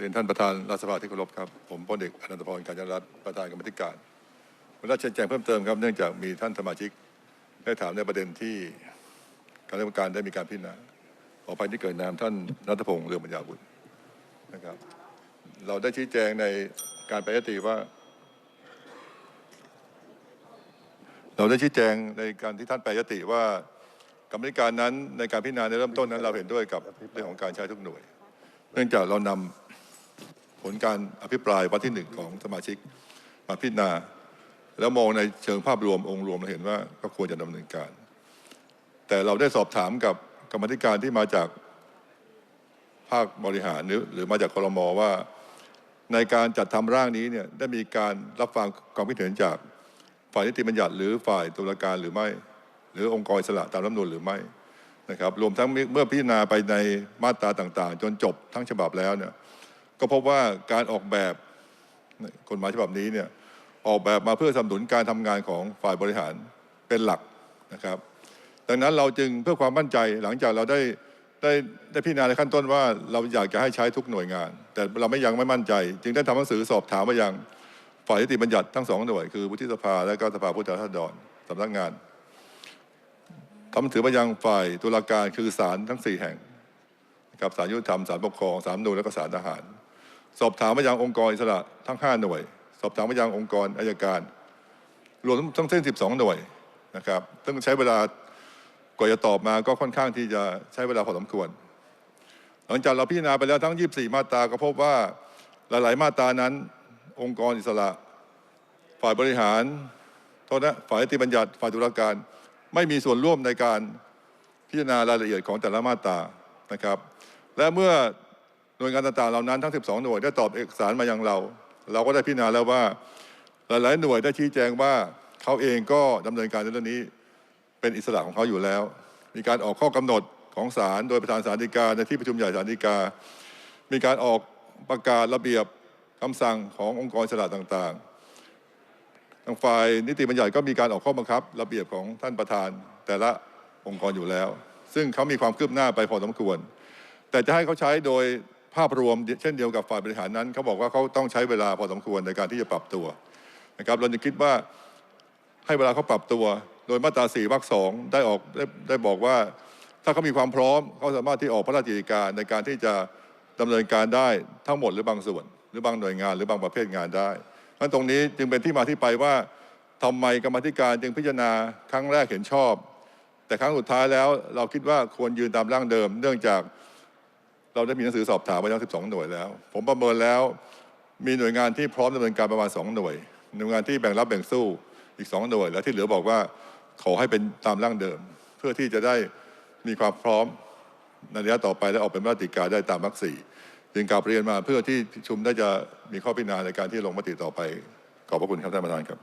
เรียนท่านประธานรัฐสภาที่เคารพครับ ผมพลเอกอนันตพรการจนรัตน์ประธานกรรมธิการวันนี้ชี้แจงเพิ่มเติมครับเนื่องจากมีท่านสมาชิก ได้ถามในประเด็นที่คณะกรรมการได้มีการพิจารณาขออภัยที่เกิดนามท่านรัฐพงษ์เรืองปัญญาบุญนะครับ เราได้ชี้แจงในการแปรยติว่า เราได้ชี้แจงในการที่ท่านแปรยติว่ากรรมธิการนั้นในการพิจารณาในเริ่มต้นนั้น เราเห็นด้วยกับเรื่องของการใช้ทุกหน่วย เนื่องจากเรานำ ผลการอภิปรายวันที่หนึ่งของสมาชิกมาพิจารณา แล้วมองในเชิงภาพรวมองค์รวมเราเห็นว่าก็ควรจะดำเนินการ แต่เราได้สอบถามกับกรรมธิการที่มาจากภาคบริหารหรือหรือมาจากครมอว่า ในการจัดทำร่างนี้เนี่ยได้มีการรับฟังความคิดเห็นจากฝ่ายนิติบัญญัติ หรือฝ่ายตุลาการหรือไม่ หรือองค์กรอิสระตามรัฐมนูญหรือไม่นะครับรวมทั้งเมื่อพิจารณาไปในมาตราต่างๆ จนจบทั้งฉบับแล้วเนี่ย ก็พบว่าการออกแบบกฎหมายฉบับนี้เนี่ยออกแบบมาเพื่อสนับสนุนการทำงานของฝ่ายบริหารเป็นหลักนะครับ ดังนั้นเราจึงเพื่อความมั่นใจหลังจากเราได้ได้ได้พิจารณาในขั้นต้นว่าเราอยากจะให้ใช้ทุกหน่วยงาน แต่เราไม่ยังไม่มั่นใจ จึงได้ทำหนังสือสอบถามมายังฝ่ายนิติบัญญัติทั้งสองหน่วย คือวุฒิสภาและก็สภาผู้แทนราษฎรสำนักงานทำหนังสือมายังฝ่ายตุลาการคือศาลทั้งสี่แห่งนะครับศาลยุติธรรมศาลปกครองศาลนูญและก็ศาลทหาร สอบถามมายังองค์กรอิสระทั้งห้าหน่วย สอบถามมายังองค์กรอายการ รวมทั้งสิ้น 12 หน่วยนะครับต้องใช้เวลากว่าจะตอบมาก็ค่อนข้างที่จะใช้เวลาพอสมควร หลังจากเราพิจารณาไปแล้วทั้ง 24 มาตราก็พบว่าหลาย ๆ มาตรานั้น องค์กรอิสระ ฝ่ายบริหารโทษนะฝ่ายนิติบัญญัติฝ่ายตุลาการไม่มีส่วนร่วมในการพิจารณารายละเอียดของแต่ละมาตรานะครับ และเมื่อ หน่วยงานต่างๆเหล่านั้นทั้ง 12 หน่วยได้ตอบเอกสารมายังเรา เราก็ได้พิจารณาแล้วว่า หลายๆหน่วยได้ชี้แจงว่าเขาเองก็ดำเนินการในเรื่องนี้เป็นอิสระของเขาอยู่แล้ว มีการออกข้อกำหนดของศาลโดยประธานศาลฎีกาในที่ประชุมใหญ่ศาลฎีกา มีการออกประกาศระเบียบคำสั่งขององค์กรอิสระต่างๆ ทางฝ่ายนิติบัญญัติก็มีการออกข้อบังคับ ระเบียบของท่านประธานแต่ละองค์กรอยู่แล้ว ซึ่งเขามีความคืบหน้าไปพอสมควร แต่จะให้เขาใช้โดย ภาพรวมเช่นเดียวกับฝ่ายบริหารนั้นเขาบอกว่าเขาต้องใช้เวลาพอสมควรในการที่จะปรับตัวนะครับเราจะคิดว่าให้เวลาเขาปรับตัว โดยมาตราสี่วรรคสองได้ออกได้ได้บอกว่า ถ้าเขามีความพร้อมเขาสามารถที่ออกพระราชกิจการในการที่จะดำเนินการได้ทั้งหมดหรือบางส่วน หรือบางหน่วยงาน หรือบางประเภทงานได้เพราะตรงนี้จึงเป็นที่มาที่ไปว่าทำไมกรรมธิการจึงพิจารณาครั้งแรกเห็นชอบ แต่ครั้งสุดท้ายแล้วเราคิดว่าควรยืนตามร่างเดิม เนื่องจาก เราได้มีหนังสือสอบถามไปทั้ง12 หน่วยแล้ว ผมประเมินแล้วมีหน่วยงานที่พร้อมดำเนินการประมาณ 2 หน่วย หน่วยงานที่แบ่งรับแบ่งสู้อีก 2 หน่วย และที่เหลือบอกว่าขอให้เป็นตามร่างเดิม เพื่อที่จะได้มีความพร้อมในระยะต่อไปและออกเป็นมาตริกาได้ตามวรรคสี่จึงกลับเรียนมาเพื่อที่ชุมได้จะมีข้อพิจารณาในการที่ลงมติต่อไป ขอบพระคุณครับท่านประธานครับ